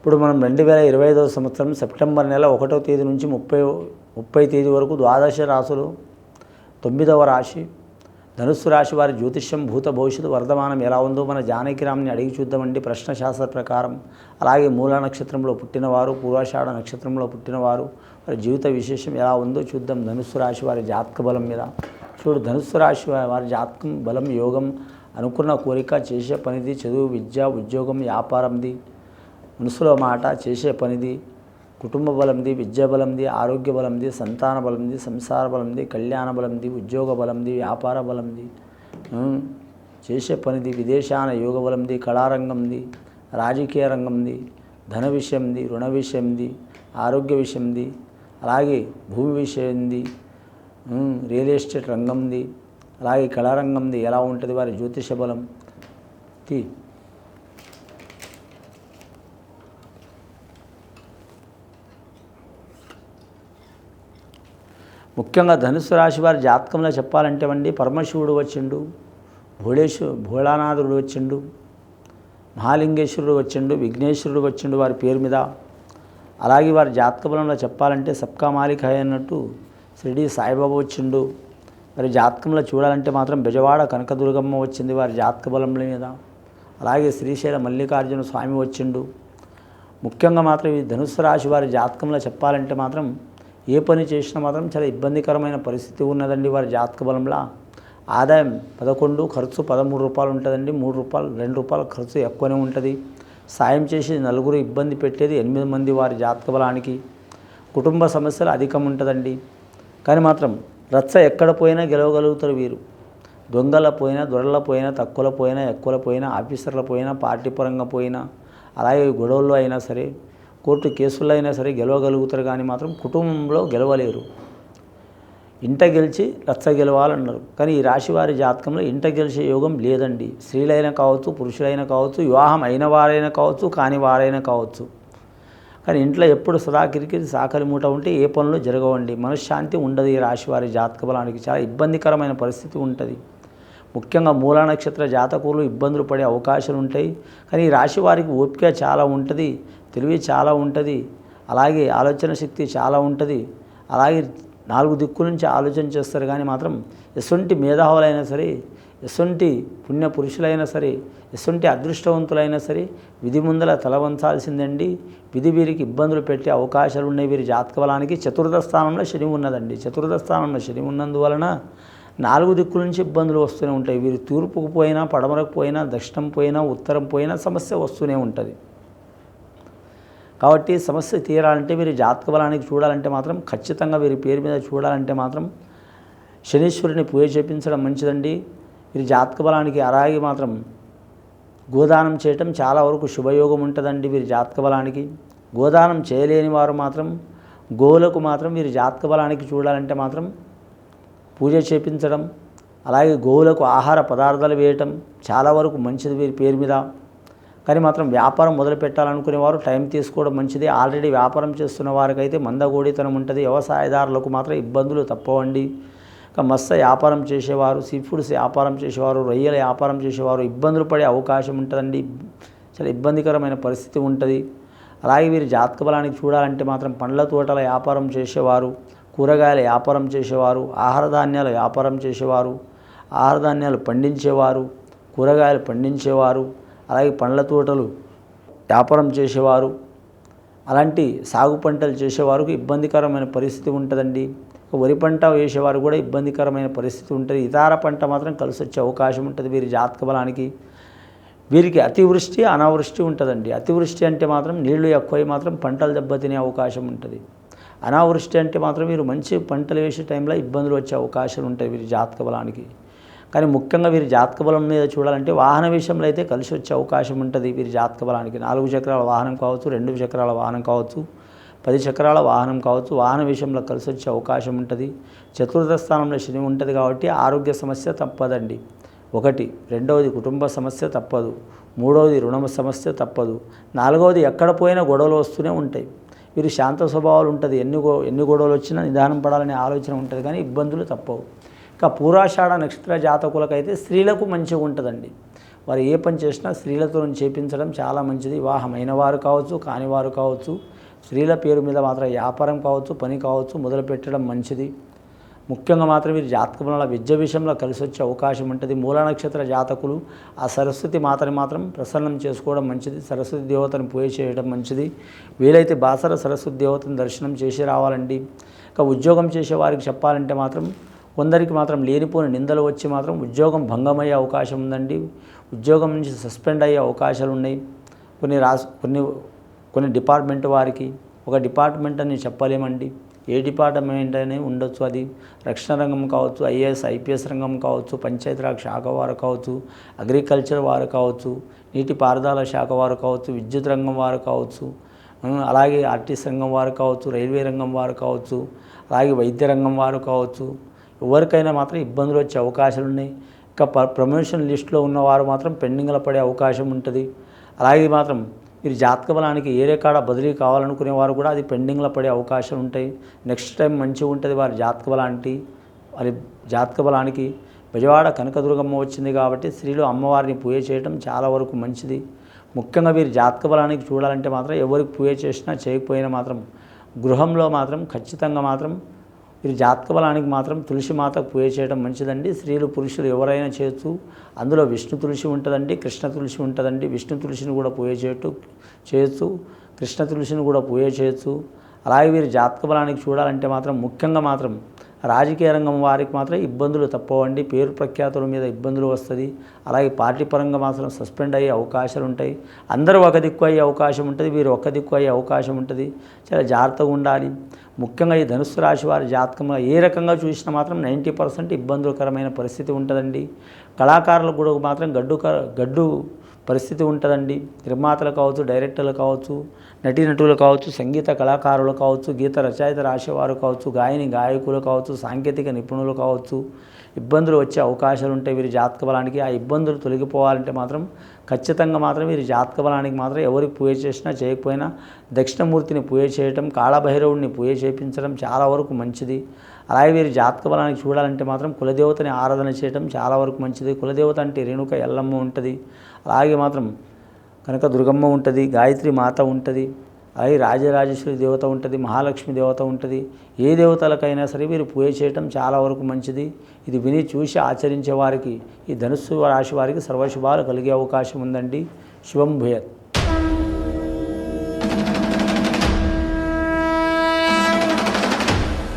ఇప్పుడు మనం రెండు వేల ఇరవై ఐదవ సంవత్సరం సెప్టెంబర్ నెల ఒకటో తేదీ నుంచి ముప్పై ముప్పై తేదీ వరకు ద్వాదశ రాశులు తొమ్మిదవ రాశి ధనుస్సు రాశి వారి జ్యోతిష్యం భూత భవిష్యత్తు వర్ధమానం ఎలా ఉందో మన జానకిరామ్ని అడిగి చూద్దామండి. ప్రశ్న శాస్త్ర ప్రకారం అలాగే మూల నక్షత్రంలో పుట్టినవారు పూర్వాషాఢ నక్షత్రంలో పుట్టినవారు వారి జీవిత విశేషం ఎలా ఉందో చూద్దాం. ధనుస్సు రాశి వారి జాతక బలం మీద. చూడు ధనుస్సు రాశి వారి జాతకం బలం యోగం అనుకున్న కోరిక చేసే పనిది చదువు విద్య ఉద్యోగం వ్యాపారంది మనసులో మాట చేసే పనిది కుటుంబ బలంది విద్య బలంది ఆరోగ్య బలంది సంతాన బలంది సంసార బలంది కళ్యాణ బలంది ఉద్యోగ బలంది వ్యాపార బలంది చేసే పనిది విదేశాన యోగ బలంది కళారంగంది రాజకీయ రంగంది ధన విషయంది రుణ విషయంది ఆరోగ్య విషయంది అలాగే భూమి విషయంది రియల్ ఎస్టేట్ రంగంది అలాగే కళారంగంది ఎలా ఉంటుంది వారి జ్యోతిష బలం ముఖ్యంగా ధనుసు రాశి వారి జాతకంలో చెప్పాలంటే అండి పరమశివుడు వచ్చిండు భోళేశ్వ భోళానాథుడు వచ్చిండు మహాలింగేశ్వరుడు వచ్చిండు విఘ్నేశ్వరుడు వచ్చిండు వారి పేరు మీద. అలాగే వారి జాతక బలంలో చెప్పాలంటే సబ్కా మాలిక్ అన్నట్టు షిరిడి సాయిబాబా వచ్చిండు. మరి జాతకంలో చూడాలంటే మాత్రం బెజవాడ కనకదుర్గమ్మ వచ్చింది వారి జాతక బలం మీద. అలాగే శ్రీశైల మల్లికార్జున స్వామి వచ్చిండు. ముఖ్యంగా మాత్రం ఈ ధనుసు రాశి వారి జాతకంలో చెప్పాలంటే మాత్రం ఏ పని చేసినా మాత్రం చాలా ఇబ్బందికరమైన పరిస్థితి ఉన్నదండి వారి జాతక బలంలో. ఆదాయం పదకొండు ఖర్చు పదమూడు రూపాయలు ఉంటుందండి. మూడు రూపాయలు రెండు రూపాయల ఖర్చు ఎక్కువనే ఉంటుంది. సాయం చేసి నలుగురు ఇబ్బంది పెట్టేది ఎనిమిది మంది వారి జాతక బలానికి. కుటుంబ సమస్యలు అధికం ఉంటుందండి. కానీ మాత్రం రచ్చ ఎక్కడ పోయినా గెలవగలుగుతారు వీరు. దొంగల పోయినా దొరల పోయినా తక్కువల పోయినా ఎక్కువల పోయినా ఆఫీసర్ల పోయినా పార్టీ పరంగా పోయినా అలాగే గొడవల్లో అయినా సరే కోర్టు కేసుల్లో అయినా సరే గెలవగలుగుతారు కానీ మాత్రం కుటుంబంలో గెలవలేరు. ఇంట గెలిచి రచ్చ గెలవాలన్నారు. కానీ ఈ రాశివారి జాతకంలో ఇంట గెలిచే యోగం లేదండి. స్త్రీలైనా కావచ్చు పురుషులైనా కావచ్చు వివాహం అయిన వారైనా కావచ్చు కాని వారైనా కావచ్చు. కానీ ఇంట్లో ఎప్పుడు సదా కిరికిరి సాకలి మూట ఉంటే ఏ పనులు జరగవండి. మనశ్శాంతి ఉండదు ఈ రాశి వారి జాతక బలానికి. చాలా ఇబ్బందికరమైన పరిస్థితి ఉంటుంది. ముఖ్యంగా మూల నక్షత్ర జాతకులు ఇబ్బందులు పడే అవకాశాలు ఉంటాయి. కానీ ఈ రాశి వారికి ఓపిక చాలా ఉంటుంది తెలివి చాలా ఉంటుంది అలాగే ఆలోచన శక్తి చాలా ఉంటుంది. అలాగే నాలుగు దిక్కుల నుంచి ఆలోచన చేస్తారు కానీ మాత్రం ఎసొంటి మేధావులైనా సరే ఎసొంటి పుణ్య పురుషులైనా సరే ఎసొంటి అదృష్టవంతులైనా సరే విధి ముందల తల వంచాల్సిందండి. విధి వీరికి ఇబ్బందులు పెట్టే అవకాశాలు ఉన్నాయి. వీరి జాతక బలానికి చతుర్థ స్థానంలో శని ఉన్నదండి. చతుర్థ స్థానంలో శని ఉన్నందువలన నాలుగు దిక్కుల నుంచి ఇబ్బందులు వస్తూనే ఉంటాయి. వీరు తూర్పుకు పోయినా పడమరకు పోయినా దక్షిణం పోయినా ఉత్తరం పోయినా సమస్య వస్తూనే ఉంటుంది. కాబట్టి సమస్య తీరాలంటే వీరి జాతక బలానికి చూడాలంటే మాత్రం ఖచ్చితంగా వీరి పేరు మీద చూడాలంటే మాత్రం శనీశ్వరుని పూజ చేపించడం మంచిదండి. వీరి జాతక బలానికి అలాగే మాత్రం గోదానం చేయటం చాలా వరకు శుభయోగం ఉంటుందండి వీరి జాతక బలానికి. గోదానం చేయలేని వారు మాత్రం గోలకు మాత్రం వీరి జాతక బలానికి చూడాలంటే మాత్రం పూజ చేపించడం అలాగే గోవులకు ఆహార పదార్థాలు వేయటం చాలా వరకు మంచిది వీరి పేరు మీద. కానీ మాత్రం వ్యాపారం మొదలు పెట్టాలనుకునేవారు టైం తీసుకోవడం మంచిది. ఆల్రెడీ వ్యాపారం చేస్తున్న వారికైతే మందగోడితనం ఉంటుంది. వ్యవసాయదారులకు మాత్రం ఇబ్బందులు తప్పవండి. ఇంకా మత్స్య వ్యాపారం చేసేవారు సీ ఫుడ్స్ వ్యాపారం చేసేవారు రొయ్యల వ్యాపారం చేసేవారు ఇబ్బందులు పడే అవకాశం ఉంటుందండి. చాలా ఇబ్బందికరమైన పరిస్థితి ఉంటుంది. అలాగే వీరి జాతక బలానికి చూడాలంటే మాత్రం పండ్ల తోటల వ్యాపారం చేసేవారు. కూరగాయల వ్యాపారం చేసేవారు ఆహార ధాన్యాల వ్యాపారం చేసేవారు ఆహార ధాన్యాలు పండించేవారు కూరగాయలు పండించేవారు అలాగే పండ్ల తోటలు వ్యాపారం చేసేవారు. అలాంటి సాగు పంటలు చేసేవారికి ఇబ్బందికరమైన పరిస్థితి ఉంటుందండి. వరి పంట వేసేవారు కూడా ఇబ్బందికరమైన పరిస్థితి ఉంటుంది. ఇతర పంట మాత్రం కలిసి వచ్చే అవకాశం ఉంటుంది వీరి జాతక బలానికి. వీరికి అతివృష్టి అనావృష్టి ఉంటుందండి. అతివృష్టి అంటే మాత్రం నీళ్ళు ఎక్కువై మాత్రం పంటలు దెబ్బతినే అవకాశం ఉంటుంది. అనావృష్టి అంటే మాత్రం వీరు మంచి పంటలు వేసే టైంలో ఇబ్బందులు వచ్చే అవకాశాలు ఉంటాయి వీరి జాతక బలానికి. కానీ ముఖ్యంగా వీరి జాతక బలం మీద చూడాలంటే వాహన విషయంలో అయితే కలిసి వచ్చే అవకాశం ఉంటుంది వీరి జాతక బలానికి. నాలుగు చక్రాల వాహనం కావచ్చు రెండు చక్రాల వాహనం కావచ్చు పది చక్రాల వాహనం కావచ్చు వాహన విషయంలో కలిసి వచ్చే అవకాశం ఉంటుంది. చతుర్థ స్థానంలో శని ఉంటుంది కాబట్టి ఆరోగ్య సమస్య తప్పదండి. ఒకటి రెండవది కుటుంబ సమస్య తప్పదు. మూడవది రుణ సమస్య తప్పదు. నాలుగవది ఎక్కడ పోయినా గొడవలు వస్తూనే ఉంటాయి. వీరు శాంత స్వభావాలు ఉంటుంది. ఎన్ని గో ఎన్ని గొడవలు వచ్చినా నిదానం పడాలనే ఆలోచన ఉంటుంది కానీ ఇబ్బందులు తప్పవు. ఇక పూరాషాఢ నక్షత్ర జాతకులకైతే స్త్రీలకు మంచిగా ఉంటుందండి. వారు ఏ పని చేసినా స్త్రీలతో చేపించడం చాలా మంచిది. వివాహమైన వారు కావచ్చు కానివారు కావచ్చు. స్త్రీల పేరు మీద మాత్రం వ్యాపారం కావచ్చు పని కావచ్చు మొదలు పెట్టడం మంచిది. ముఖ్యంగా మాత్రం వీరి జాతకంలో విద్య విషయంలో కలిసి వచ్చే అవకాశం ఉంటుంది. మూల నక్షత్ర జాతకులు ఆ సరస్వతి మాతని మాత్రం ప్రసన్నం చేసుకోవడం మంచిది. సరస్వతి దేవతను పూజ చేయడం మంచిది. వీలైతే బాసర సరస్వతి దేవతను దర్శనం చేసి రావాలండి. ఇక ఉద్యోగం చేసే వారికి చెప్పాలంటే మాత్రం కొందరికి మాత్రం లేనిపోని నిందలు వచ్చి మాత్రం ఉద్యోగం భంగమయ్యే అవకాశం ఉందండి. ఉద్యోగం నుంచి సస్పెండ్ అయ్యే అవకాశాలు ఉన్నాయి. కొన్ని రాస్ కొన్ని కొన్ని డిపార్ట్మెంట్ వారికి ఒక డిపార్ట్మెంట్ అని చెప్పలేమండి. ఏ డిపార్ట్మెంట్ అని ఉండొచ్చు. అది రక్షణ రంగం కావచ్చు ఐఏఎస్ ఐపీఎస్ రంగం కావచ్చు పంచాయతీరాజ్ శాఖ వారు కావచ్చు అగ్రికల్చర్ వారు కావచ్చు నీటి పారుదల శాఖ వారు కావచ్చు విద్యుత్ రంగం వారు కావచ్చు అలాగే ఆర్టీసీ రంగం వారు కావచ్చు రైల్వే రంగం వారు కావచ్చు అలాగే వైద్య రంగం వారు కావచ్చు. ఎవరికైనా మాత్రం ఇబ్బందులు వచ్చే అవకాశాలు ఉన్నాయి. ఇంకా ప- ప్రమోషన్ లిస్టులో ఉన్నవారు మాత్రం పెండింగ్లో పడే అవకాశం ఉంటుంది. అలాగే మాత్రం మీరు జాతక బలానికి ఏ కాడ బదిలీ కావాలనుకునే వారు కూడా అది పెండింగ్లో పడే అవకాశం ఉంటాయి. నెక్స్ట్ టైం మంచిగా ఉంటుంది వారి జాతక బలానికి వారి జాతక బలానికి బెజవాడ కనకదుర్గమ్మ వచ్చింది కాబట్టి స్త్రీలు అమ్మవారిని పూజ చేయడం చాలా వరకు మంచిది. ముఖ్యంగా వీరి జాతక బలానికి చూడాలంటే మాత్రం ఎవరికి పూజ చేసినా చేయకపోయినా మాత్రం గృహంలో మాత్రం ఖచ్చితంగా మాత్రం వీరి జాతక బలానికి మాత్రం తులసి మాతకు పూజ చేయడం మంచిదండి. స్త్రీలు పురుషులు ఎవరైనా చేయొచ్చు అందులో విష్ణు తులసి ఉంటుందండి కృష్ణ తులసి ఉంటుందండి. విష్ణు తులసిని కూడా పూజ చేయటం చేయొచ్చు కృష్ణ తులసిని కూడా పూజ చేయొచ్చు అలాగే వీరి జాతక బలానికి చూడాలంటే మాత్రం ముఖ్యంగా మాత్రం రాజకీయ రంగం వారికి మాత్రం ఇబ్బందులు తప్పవండి. పేరు ప్రఖ్యాతుల మీద ఇబ్బందులు వస్తుంది. అలాగే పార్టీ పరంగా మాత్రం సస్పెండ్ అయ్యే అవకాశాలు ఉంటాయి. అందరూ ఒక దిక్కు అయ్యే అవకాశం ఉంటుంది వీరు ఒక దిక్కు అయ్యే అవకాశం ఉంటుంది. చాలా జాగ్రత్తగా ఉండాలి. ముఖ్యంగా ఈ ధనుసు రాశి వారి జాతకంలో ఏ రకంగా చూసినా మాత్రం నైంటీ పర్సెంట్ ఇబ్బందులకరమైన పరిస్థితి ఉంటుందండి. కళాకారులకు కూడా మాత్రం గడ్డు క- గడ్డు పరిస్థితి ఉంటుందండి. నిర్మాతలు కావచ్చు డైరెక్టర్లు కావచ్చు నటీనటులు కావచ్చు సంగీత కళాకారులు కావచ్చు గీత రచయిత రాసేవారు కావచ్చు గాయని గాయకులు కావచ్చు సాంకేతిక నిపుణులు కావచ్చు ఇబ్బందులు వచ్చే అవకాశాలు ఉంటాయి వీరి జాతక బలానికి ఆ ఇబ్బందులు తొలగిపోవాలంటే మాత్రం ఖచ్చితంగా మాత్రం వీరి జాతక బలానికి మాత్రం ఎవరికి పూజ చేసినా చేయకపోయినా దక్షిణమూర్తిని పూజ చేయటం కాళభైరవుడిని పూజ చేయించడం చాలా వరకు మంచిది. అలాగే వీరి జాతక బలానికి చూడాలంటే మాత్రం కులదేవతని ఆరాధన చేయడం చాలా వరకు మంచిది. కులదేవత అంటే రేణుక ఎల్లమ్మ ఉంటుంది. అలాగే మాత్రం కనుక దుర్గమ్మ ఉంటుంది గాయత్రి మాత ఉంటుంది అలాగే రాజరాజేశ్వరి దేవత ఉంటుంది మహాలక్ష్మి దేవత ఉంటుంది. ఏ దేవతలకైనా సరే వీరు పూజ చేయటం చాలా వరకు మంచిది. ఇది విని చూసి ఆచరించే వారికి ఈ ధనుస్సు రాశి వారికి సర్వశుభాలు కలిగే అవకాశం ఉందండి. శుభం భూయత్.